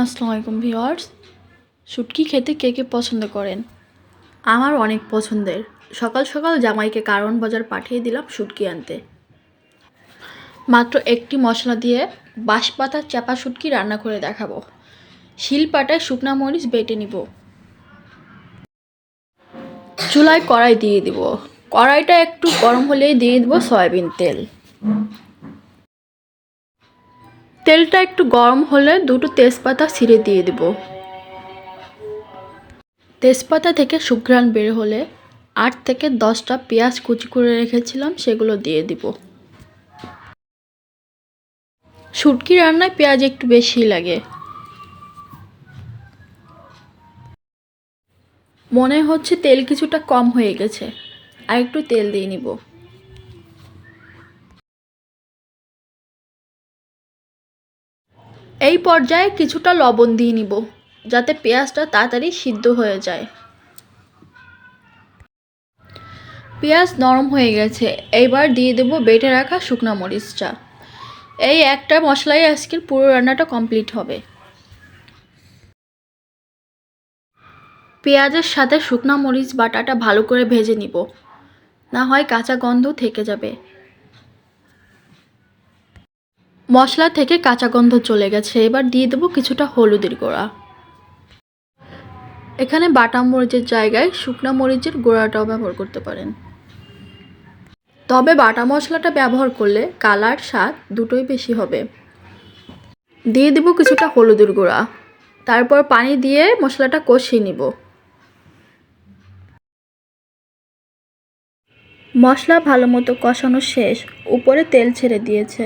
আসসালামু আলাইকুম ভিওয়ার্স শুটকি খেতে কে কে পছন্দ করেন? আমার অনেক পছন্দের। সকাল সকাল জামাইকে কারণ বাজার পাঠিয়ে দিলাম শুটকি আনতে। মাত্র একটি মশলা দিয়ে বাঁশপাতা চাপা শুটকি রান্না করে দেখাবো। শিলপাটায় শুকনা মরিচ বেটে নিব। চুলায় কড়াই দিয়ে দিব। কড়াইটা একটু গরম হলেই দিয়ে দিব সয়াবিন তেল। তেলটা একটু গরম হলে দুটো তেজপাতা ছিঁড়ে দিয়ে দেব। তেজপাতা থেকে সুঘ্রাণ বের হলে আট থেকে দশটা পেঁয়াজ কুচি করে রেখেছিলাম, সেগুলো দিয়ে দিব। শুটকি রান্নায় পেঁয়াজ একটু বেশি লাগে। মনে হচ্ছে তেল কিছুটা কম হয়ে গেছে, আর একটু তেল দিয়ে নিব। এই পর্যায়ে কিছুটা লবণ দিয়ে নিব, যাতে পেঁয়াজটা তাড়াতাড়ি সিদ্ধ হয়ে যায়। পেঁয়াজ নরম হয়ে গেছে এইবার দিয়ে দেব বেটে রাখা শুকনো মরিচটা। এই একটা মশলাই আজকের পুরো রান্নাটা কমপ্লিট হবে। পেঁয়াজের সাথে শুকনো মরিচ বাটাটা ভালো করে ভেজে নিব, না হয় কাঁচা গন্ধ থেকে যাবে। মশলা থেকে কাঁচা গন্ধ চলে গেছে। এবার দিয়ে দেবো কিছুটা হলুদের গুঁড়া। এখানে বাটা মরিচের জায়গায় শুকনো মরিচের গুঁড়াটাও ব্যবহার করতে পারেন। তবে বাটা মশলাটা ব্যবহার করলে কালার, স্বাদ দুটোই বেশি হবে। দিয়ে দেবো কিছুটা হলুদের গুঁড়া। তারপর পানি দিয়ে মশলাটা কষিয়ে নিব। মশলা ভালো মতো কষানো শেষ। উপরে তেল ছেড়ে দিয়েছে।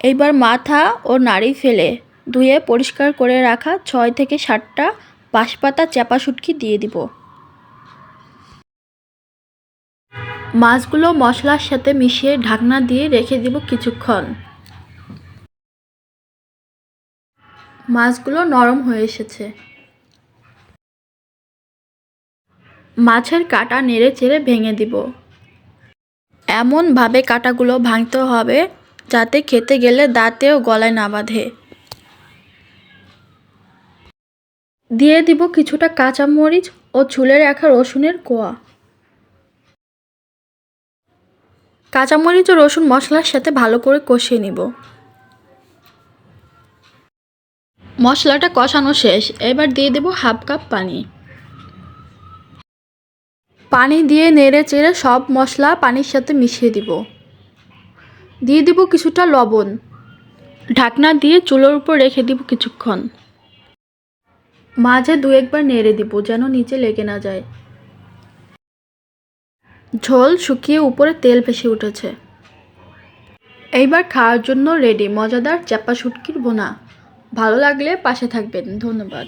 এইবার মাথা ও নাড়ি ফেলে ধুয়ে পরিষ্কার করে রাখা ছয় থেকে সাতটা বাঁশপাতা চাপা শুটকি দিয়ে দিব। মাছগুলো মশলার সাথে মিশিয়ে ঢাকনা দিয়ে রেখে দিব কিছুক্ষণ। মাছগুলো নরম হয়ে এসেছে। মাছের কাটা নেড়ে চেড়ে ভেঙে দিব। এমনভাবে কাটাগুলো ভাঙতে হবে যাতে খেতে গেলে দাঁতেও গলায় না বাঁধে। দিয়ে দিব কিছুটা কাঁচামরিচ ও ছুলে রাখা রসুনের কোয়া। কাঁচামরিচ ও রসুন মশলার সাথে ভালো করে কষিয়ে নিব। মশলাটা কষানো শেষ, এবার দিয়ে দেব হাফ কাপ পানি। পানি দিয়ে নেড়ে চেড়ে সব মশলা পানির সাথে মিশিয়ে দিব। দিয়ে দিব কিছুটা লবণ। ঢাকনা দিয়ে চুলোর উপর রেখে দিব কিছুক্ষণ। মাঝে দু একবার নেড়ে দিব যেন নিচে লেগে না যায়। ঝোল শুকিয়ে উপরে তেল ভেসে উঠেছে। এইবার খাওয়ার জন্য রেডি মজাদার চাপা শুটকির বোনা ভালো লাগলে পাশে থাকবেন। ধন্যবাদ।